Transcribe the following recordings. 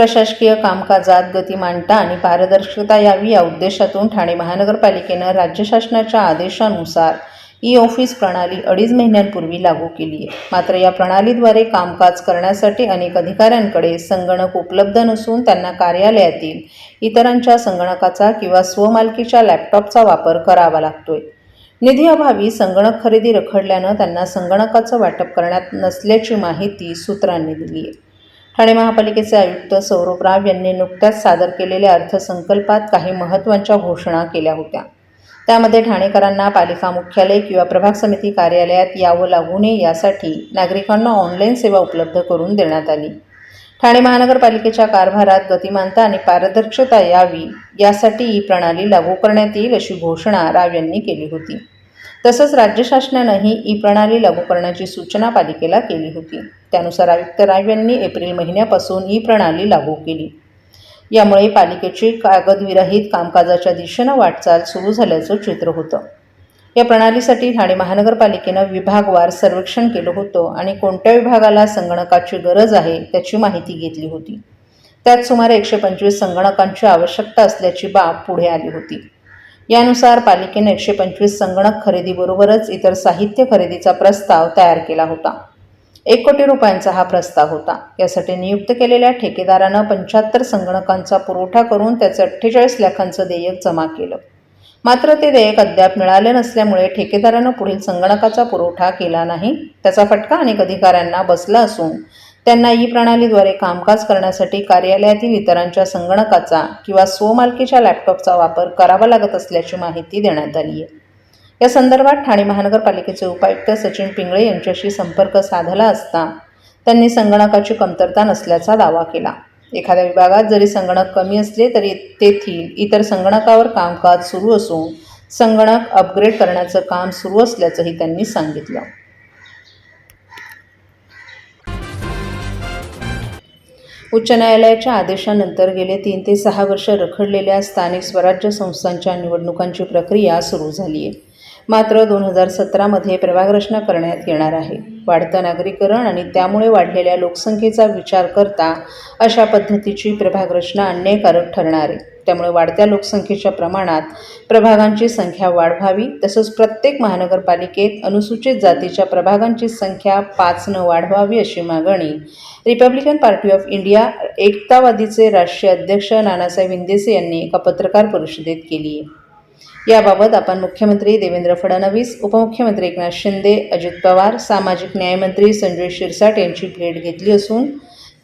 प्रशासकीय कामकाजात गती मांडता आणि पारदर्शकता यावी या उद्देशातून ठाणे महानगरपालिकेनं राज्य शासनाच्या आदेशानुसार ई ऑफिस प्रणाली अडीच महिन्यांपूर्वी लागू केली आहे. मात्र या प्रणालीद्वारे कामकाज करण्यासाठी अनेक अधिकाऱ्यांकडे संगणक उपलब्ध नसून त्यांना कार्यालयातील इतरांच्या संगणकाचा किंवा स्वमालकीच्या लॅपटॉपचा वापर करावा लागतोय. निधी अभावी संगणक खरेदी रखडल्यानं त्यांना संगणकाचं वाटप करण्यात नसल्याची माहिती सूत्रांनी दिली आहे. ठाणे महापालिकेचे आयुक्त सौरभ राव यांनी नुकत्याच सादर केलेल्या अर्थसंकल्पात काही महत्त्वाच्या घोषणा केल्या होत्या. त्यामध्ये ठाणेकरांना पालिका मुख्यालय किंवा प्रभाग समिती कार्यालयात यावं लागू नये यासाठी नागरिकांना ऑनलाईन सेवा उपलब्ध करून देण्यात आली. ठाणे महानगरपालिकेच्या कारभारात गतिमानता आणि पारदर्शकता यावी यासाठी ही प्रणाली लागू करण्यात येईल अशी घोषणा राव यांनी केली होती. तसंच राज्य शासनानंही ई प्रणाली लागू करण्याची सूचना पालिकेला केली होती. त्यानुसार आयुक्त राव यांनी एप्रिल महिन्यापासून ई प्रणाली लागू केली. यामुळे पालिकेची कागदविरहित कामकाजाच्या दिशेनं वाटचाल सुरू झाल्याचं चित्र होतं. या प्रणालीसाठी ठाणे महानगरपालिकेनं विभागवार सर्वेक्षण केलं होतं आणि कोणत्या विभागाला संगणकाची गरज आहे त्याची माहिती घेतली होती. त्यात सुमारे एकशे पंचवीस संगणकांची आवश्यकता असल्याची बाब पुढे आली होती. यानुसार पालिकेने एकशे पंचवीस संगणक खरेदीबरोबरच इतर साहित्य खरेदीचा प्रस्ताव तयार केला होता. एक कोटी रुपयांचा हा प्रस्ताव होता. यासाठी नियुक्त केलेल्या ठेकेदारानं पंच्याहत्तर संगणकांचा पुरवठा करून त्याचं अठ्ठेचाळीस लाखांचं देयक जमा केलं. मात्र ते देयक अद्याप मिळाले नसल्यामुळे ठेकेदारानं पुढील संगणकाचा पुरवठा केला नाही. त्याचा फटका अनेक अधिकाऱ्यांना बसला असून त्यांना ई प्रणालीद्वारे कामकाज करण्यासाठी कार्यालयातील इतरांच्या संगणकाचा किंवा स्वमालकीच्या लॅपटॉपचा वापर करावा लागत असल्याची माहिती देण्यात आली आहे. या संदर्भात ठाणे महानगरपालिकेचे उपायुक्त सचिन पिंगळे यांच्याशी संपर्क साधला असता त्यांनी संगणकाची कमतरता नसल्याचा दावा केला. एखाद्या विभागात जरी संगणक कमी असले तरी तेथील इतर संगणकावर कामकाज सुरू असून संगणक अपग्रेड करण्याचं काम सुरू असल्याचंही त्यांनी सांगितलं. उच्च न्यायालयाच्या आदेशानंतर गेले तीन ते सहा वर्ष रखडलेल्या स्थानिक स्वराज्य संस्थांच्या निवडणुकांची प्रक्रिया सुरू झाली आहे मात्र दोन हजार सतरामध्ये प्रभागरचना करण्यात येणार आहे. वाढतं नागरीकरण आणि त्यामुळे वाढलेल्या लोकसंख्येचा विचार करता अशा पद्धतीची प्रभागरचना अन्यायकारक ठरणार आहे. त्यामुळे वाढत्या लोकसंख्येच्या प्रमाणात प्रभागांची संख्या वाढवावी तसंच प्रत्येक महानगरपालिकेत अनुसूचित जातीच्या प्रभागांची संख्या पाचनं वाढवावी अशी मागणी रिपब्लिकन पार्टी ऑफ इंडिया एकतावादीचे राष्ट्रीय अध्यक्ष नानासाहेब इंदेसे यांनी एका पत्रकार परिषदेत केली. आहे याबाबत आपण मुख्यमंत्री देवेंद्र फडणवीस उपमुख्यमंत्री एकनाथ शिंदे अजित पवार सामाजिक न्यायमंत्री संजय शिरसाट यांची भेट घेतली असून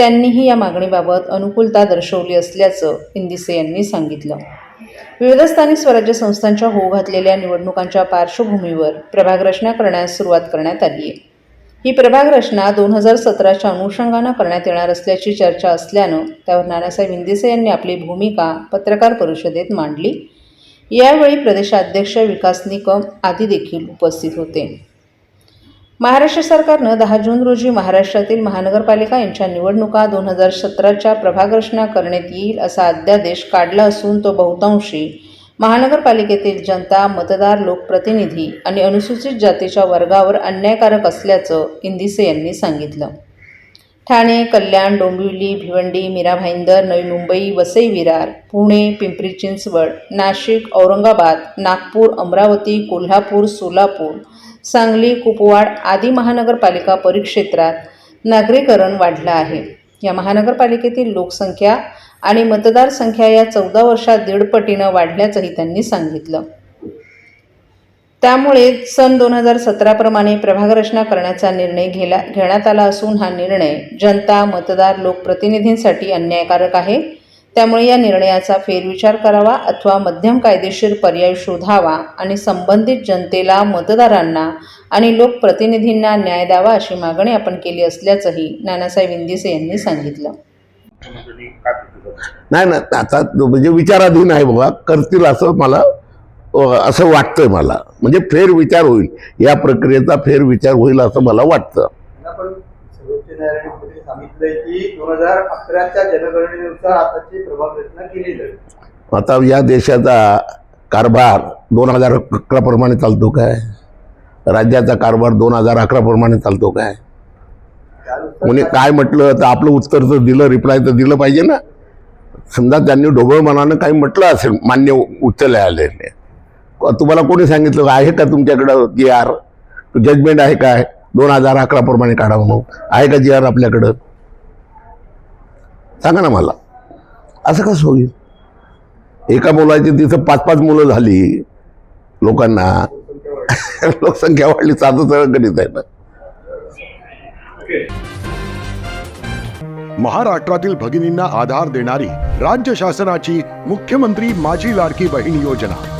त्यांनीही या मागणीबाबत अनुकूलता दर्शवली असल्याचं इंदिसे यांनी सांगितलं. विविध स्थानिक स्वराज्य संस्थांच्या होऊ घातलेल्या निवडणुकांच्या पार्श्वभूमीवर प्रभाग रचना करण्यास सुरुवात करण्यात आली आहे ही प्रभाग रचना दोन हजार सतराच्या अनुषंगानं करण्यात येणार असल्याची चर्चा असल्यानं त्यावर नानासाहेब इंदिसे यांनी आपली भूमिका पत्रकार परिषदेत मांडली. यावेळी प्रदेशाध्यक्ष विकास निकम आदी देखील उपस्थित होते. महाराष्ट्र सरकारनं दहा जून रोजी महाराष्ट्रातील महानगरपालिका यांच्या निवडणुका दोन हजार सतराच्या प्रभागरचना करण्यात येईल असा अध्यादेश काढला असून तो बहुतांशी महानगरपालिकेतील जनता मतदार लोकप्रतिनिधी आणि अनुसूचित जातीच्या वर्गावर अन्यायकारक असल्याचं इंदिसे यांनी सांगितलं. ठाणे कल्याण डोंबिवली भिवंडी मीरा भाईंदर नवी मुंबई वसई विरार पुणे पिंपरी चिंचवड नाशिक औरंगाबाद नागपूर अमरावती कोल्हापूर सोलापूर सांगली कुपवाड आदी महानगरपालिका परिक्षेत्रात नागरीकरण वाढलं आहे. या महानगरपालिकेतील लोकसंख्या आणि मतदारसंख्या या चौदा वर्षात दीडपटीनं वाढल्याचंही त्यांनी सांगितलं. त्यामुळे सन दोन हजार सतराप्रमाणे प्रभागरचना करण्याचा निर्णय घेला घेण्यात आला असून हा निर्णय जनता मतदार लोकप्रतिनिधींसाठी अन्यायकारक आहे. त्यामुळे या निर्णयाचा फेरविचार करावा अथवा मध्यम कायदेशीर पर्याय शोधावा आणि संबंधित जनतेला मतदारांना आणि लोकप्रतिनिधींना न्याय द्यावा अशी मागणी आपण केली असल्याचंही नानासाहेब इंदिसे यांनी सांगितलं. नाही ना आता म्हणजे विचाराधीन आहे बाबा करतील असं मला असं वाटतंय मला. म्हणजे फेर विचार होईल. या प्रक्रियेचा फेर विचार होईल असं मला वाटतं. आता या देशाचा कारभार दोन हजार अकरा प्रमाणे चालतो काय? राज्याचा कारभार दोन हजार अकरा प्रमाणे चालतो काय? कोणी काय? म्हटलं तर आपलं उत्तर तर दिलं रिप्लाय तर दिलं पाहिजे ना. समजा त्यांनी ढोबळ मनानं काही म्हटलं असेल मान्य उच्च न्यायालयाने तुम्हाला कोणी सांगितलं आहे का तुमच्याकडं जी आर जजमेंट आहे काय दोन हजार अकरा प्रमाणे काढा म्हणून. आहे का जी आर आपल्याकडं? सांगा ना मला. असं कसं होईल? एका मुलाची तिथं पाच पाच मुलं झाली लोकांना लोकसंख्या वाढली साधं सरळ गणित आहे ना. महाराष्ट्रातील भगिनींना आधार देणारी राज्य शासनाची मुख्यमंत्री माझी लाडकी बहीण योजना.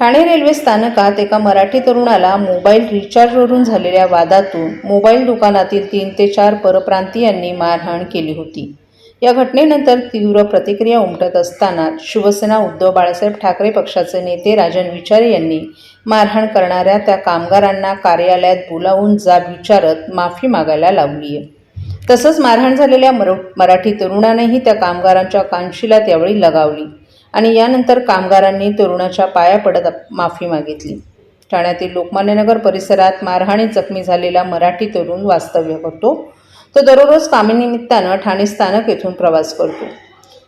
ठाणे रेल्वे स्थानकात एका मराठी तरुणाला मोबाईल रिचार्जवरून झालेल्या वादातून मोबाईल दुकानातील तीन ते चार परप्रांतीयांनी मारहाण केली होती. या घटनेनंतर तीव्र प्रतिक्रिया उमटत असताना शिवसेना उद्धव बाळासाहेब ठाकरे पक्षाचे नेते राजन विचारे यांनी मारहाण करणाऱ्या त्या कामगारांना कार्यालयात बोलावून जाब विचारत माफी मागायला लावली आहे तसंच मारहाण झालेल्या मरो मराठी तरुणानेही त्या कामगारांच्या कानशिला त्यावेळी लगावली. आणि यानंतर कामगारांनी तरुणाच्या पाया पडत माफी मागितली. ठाण्यातील लोकमान्यनगर परिसरात मारहाणीत जखमी झालेला मराठी तरुण वास्तव्य करतो. तो दररोज कामानिमित्तानं ठाणे स्थानक येथून प्रवास करतो.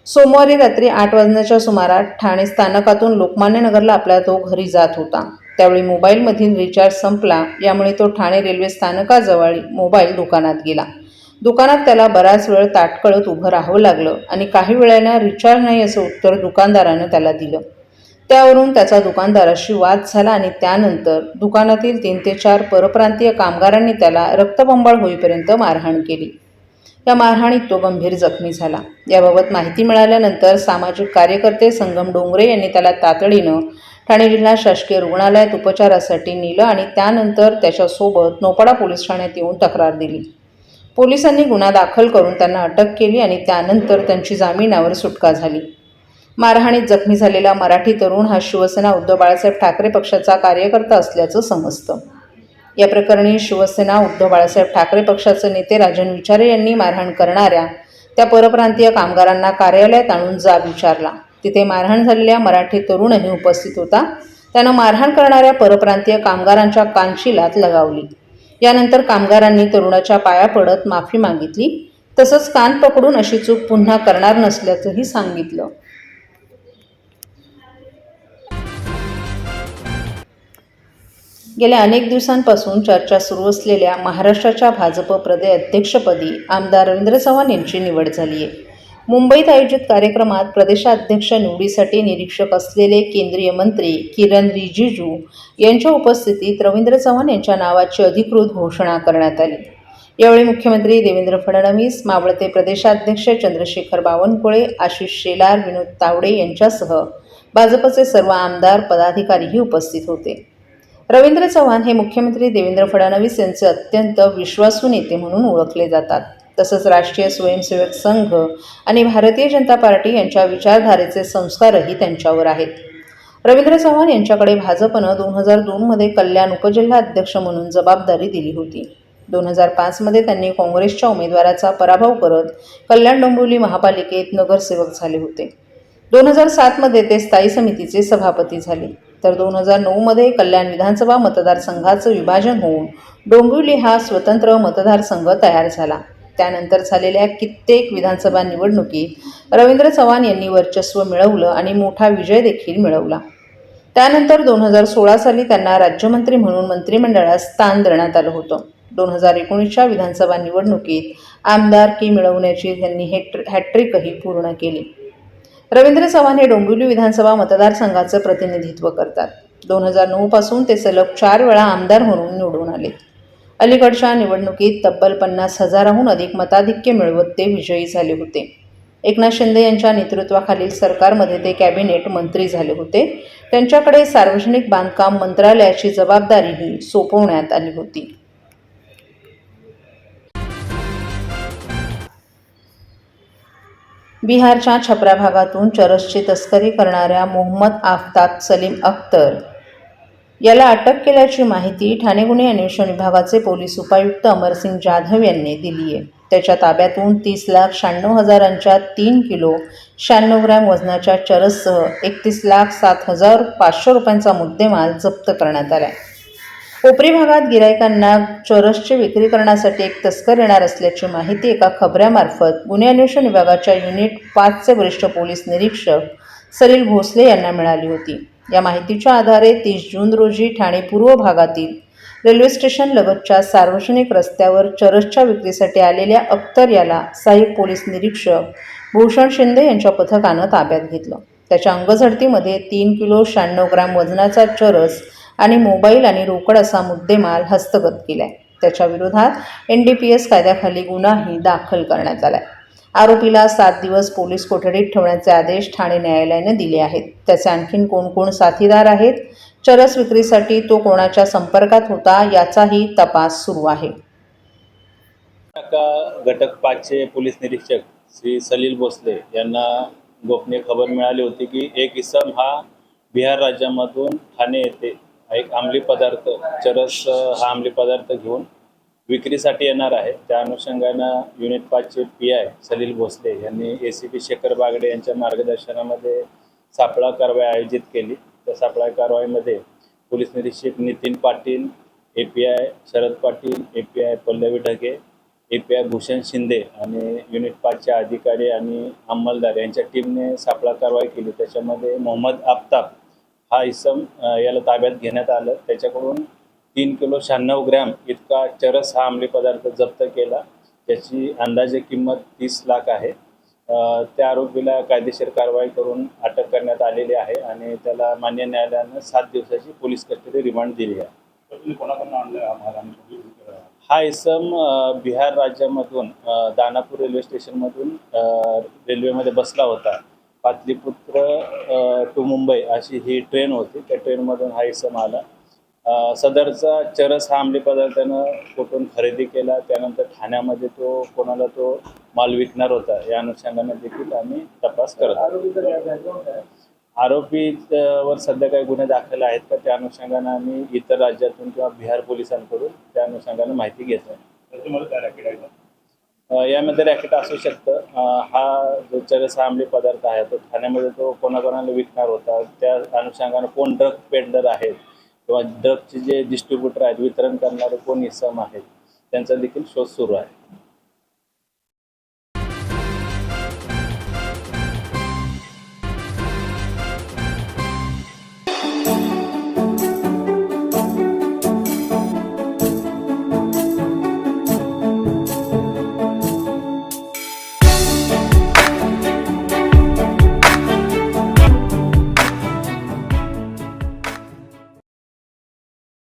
सोमवारी रात्री आठ वाजण्याच्या सुमारास ठाणे स्थानकातून लोकमान्यनगरला आपला तो घरी जात होता. त्यावेळी मोबाईलमधील रिचार्ज संपला यामुळे तो ठाणे रेल्वे स्थानकाजवळ मोबाईल दुकानात गेला. दुकानात त्याला बराच वेळ ताटकळत उभं राहावं लागलं आणि काही वेळेला रिचार्ज नाही असं उत्तर दुकानदारानं त्याला दिलं. त्यावरून त्याचा दुकानदाराशी वाद झाला आणि त्यानंतर दुकानातील तीन ते चार परप्रांतीय कामगारांनी त्याला रक्तबंबाळ होईपर्यंत मारहाण केली. या मारहाणीत तो गंभीर जखमी झाला. याबाबत माहिती मिळाल्यानंतर सामाजिक कार्यकर्ते संगम डोंगरे यांनी त्याला तातडीनं ठाणे जिल्हा शासकीय रुग्णालयात उपचारासाठी नेलं आणि त्यानंतर त्याच्यासोबत नोपाडा पोलीस ठाण्यात येऊन तक्रार दिली. पोलिसांनी गुन्हा दाखल करून त्यांना अटक केली आणि त्यानंतर त्यांची जामिनावर सुटका झाली. मारहाणीत जखमी झालेला मराठी तरुण हा शिवसेना उद्धव बाळासाहेब ठाकरे पक्षाचा कार्यकर्ता असल्याचं समजतं. या प्रकरणी शिवसेना उद्धव बाळासाहेब ठाकरे पक्षाचे नेते राजन विचारे यांनी मारहाण करणाऱ्या त्या परप्रांतीय कामगारांना कार्यालयात आणून जाब विचारला. तिथे मारहाण झालेल्या मराठी तरुणही उपस्थित होता. त्यानं मारहाण करणाऱ्या परप्रांतीय कामगारांच्या कानशिलात लगावली. यानंतर कामगारांनी तरुणाच्या पाया पडत माफी मागितली. तसंच कान पकडून अशी चूक पुन्हा करणार नसल्याचंही सांगितलं. गेल्या अनेक दिवसांपासून चर्चा सुरू असलेल्या महाराष्ट्राच्या भाजप प्रदे अध्यक्षपदी आमदार रवींद्र चव्हाण यांची निवड झाली आहे मुंबईत आयोजित कार्यक्रमात प्रदेशाध्यक्ष निवडीसाठी निरीक्षक असलेले केंद्रीय मंत्री किरण रिजिजू यांच्या उपस्थितीत रवींद्र चव्हाण यांच्या नावाची अधिकृत घोषणा करण्यात आली. यावेळी मुख्यमंत्री देवेंद्र फडणवीस मावळते प्रदेशाध्यक्ष चंद्रशेखर बावनकुळे आशिष शेलार विनोद तावडे यांच्यासह भाजपचे सर्व आमदार पदाधिकारीही उपस्थित होते. रवींद्र चव्हाण हे मुख्यमंत्री देवेंद्र फडणवीस यांचे अत्यंत विश्वासू नेते म्हणून ओळखले जातात. तसंच राष्ट्रीय स्वयंसेवक संघ आणि भारतीय जनता पार्टी यांच्या विचारधारेचे संस्कारही त्यांच्यावर आहेत. रवींद्र चव्हाण यांच्याकडे भाजपनं दोन हजार दोनमध्ये कल्याण उपजिल्हा अध्यक्ष म्हणून जबाबदारी दिली होती. दोन हजार पाचमध्ये त्यांनी काँग्रेसच्या उमेदवाराचा पराभव करत कल्याण डोंबिवली महापालिकेत नगरसेवक झाले होते. दोन हजार सातमध्ये ते स्थायी समितीचे सभापती झाले. तर दोन हजार नऊमध्ये कल्याण विधानसभा मतदारसंघाचं विभाजन होऊन डोंबिवली हा स्वतंत्र मतदारसंघ तयार झाला. त्यानंतर झालेल्या कित्येक विधानसभा निवडणुकीत रवींद्र चव्हाण यांनी वर्चस्व मिळवलं आणि मोठा विजय देखील मिळवला. त्यानंतर दोन हजार सोळा साली त्यांना राज्यमंत्री म्हणून मंत्रिमंडळात स्थान देण्यात आलं होतं. दोन हजार एकोणीसच्या विधानसभा निवडणुकीत आमदारकी मिळवण्याची त्यांनी हेट हॅट्रिकही पूर्ण केली. रवींद्र चव्हाण हे डोंबिवली विधानसभा मतदारसंघाचं प्रतिनिधित्व करतात. दोन हजार नऊपासून ते सलग चार वेळा आमदार म्हणून निवडून आले. अलीकडच्या निवडणुकीत तब्बल पन्नास हजाराहून अधिक मताधिक्य मिळवत ते विजयी झाले होते. एकनाथ शिंदे यांच्या नेतृत्वाखालील सरकारमध्ये ते कॅबिनेट मंत्री झाले होते. त्यांच्याकडे सार्वजनिक बांधकाम मंत्रालयाची जबाबदारीही सोपवण्यात आली होती. बिहारच्या छपरा भागातून चरसची तस्करी करणाऱ्या मोहम्मद आफताब सलीम अख्तर याला अटक केल्याची माहिती ठाणे गुन्हे अन्वेषण विभागाचे पोलीस उपायुक्त अमरसिंग जाधव यांनी दिली आहे. त्याच्या ताब्यातून तीस लाख शहाण्णव हजारांच्या तीन किलो शहाण्णव ग्रॅम वजनाच्या चरससह एकतीस लाख सात हजार पाचशे रुपयांचा मुद्देमाल जप्त करण्यात आला आहे. कोपरी भागात गिरायकांना चरसची विक्री करण्यासाठी एक तस्कर येणार असल्याची माहिती एका खबऱ्यामार्फत गुन्हे अन्वेषण विभागाच्या युनिट पाचचे वरिष्ठ पोलीस निरीक्षक सलील भोसले यांना मिळाली होती. या माहितीच्या आधारे तीस जून रोजी ठाणे पूर्व भागातील रेल्वे स्टेशन लगतच्या सार्वजनिक रस्त्यावर चरसच्या विक्रीसाठी आलेल्या अख्तर याला सहाय्यक पोलीस निरीक्षक भूषण शिंदे यांच्या पथकानं ताब्यात घेतलं. त्याच्या अंगझडतीमध्ये तीन किलो शहाण्णव ग्रॅम वजनाचा चरस आणि मोबाईल आणि रोकड असा मुद्देमाल हस्तगत केलाय. त्याच्या विरोधात एन डी पी एस कायद्याखाली गुन्हाही दाखल करण्यात आलाय. आरोपीला सात दिवस पोलीस कोठडीत ठेवण्याचे आदेश ठाणे न्यायालयाने दिले आहेत. त्याचे आणखीन कोण कोण साथीदार आहेत? चरस विक्रीसाठी तो कोणाच्या संपर्कात होता? याचाही तपास सुरू आहे. घटक पाचचे पोलीस निरीक्षक श्री सलील भोसले यांना गोपनीय खबर मिळाली होती की एक इसम हा बिहार राज्यामधून ठाणे येथे एक अंमली पदार्थ चरस हा अंमली पदार्थ घेऊन विक्रीसाठी येणार आहे. त्या अनुषंगानं युनिट पाचचे पी आय सलील भोसले यांनी A C P Shekhar Bagde यांच्या मार्गदर्शनामध्ये सापळा कारवाई आयोजित केली. त्या सापळा कारवाईमध्ये पोलीस निरीक्षक Nitin Patil A P I Sharad Patil A P I Pallavi Dhage A P I Bhushan Shinde आणि युनिट पाचचे अधिकारी आणि अंमलदार यांच्या टीमने सापळा कारवाई केली. त्याच्यामध्ये मोहम्मद आफताब हा इसम याला ताब्यात घेण्यात आलं. त्याच्याकडून तीन किलो शहाण्णव ग्रॅम इतका चरस हा अंमली पदार्थ जप्त केला. त्याची अंदाजे किंमत तीस लाख आहे. त्या आरोपीला कायदेशीर कारवाई करून अटक करण्यात आलेली आहे आणि त्याला मान्य न्यायालयानं सात दिवसाची पोलीस कस्टडी रिमांड दिली आहे. हा इसम बिहार राज्यामधून दानापूर रेल्वे स्टेशनमधून रेल्वेमध्ये बसला होता. पाटलीपुत्र टू मुंबई अशी ही ट्रेन होती. त्या ट्रेनमधून हा इसम आला. सदरचा चरस हा अंमली पदार्थानं कुठून खरेदी केला त्यानंतर ठाण्यामध्ये तो कोणाला तो माल विकणार होता या अनुषंगाने देखील आम्ही तपास करत आहोत. आरोपी वर सध्या काही गुन्हे दाखल आहेत का त्या अनुषंगानं आम्ही इतर राज्यातून किंवा बिहार पोलिसांकडून त्या अनुषंगानं माहिती घेत आहे. यामध्ये रॅकेट असू शकतं. हा जो चरस हा अंमली पदार्थ आहे तो ठाण्यामध्ये तो कोणाकोणाला विकणार होता त्या अनुषंगानं कोण ड्रग पेंडर आहेत किंवा ड्रगचे जे डिस्ट्रीब्युटर आहेत वितरण करणारे कोण इसम आहेत त्यांचा देखील शोध सुरू आहे.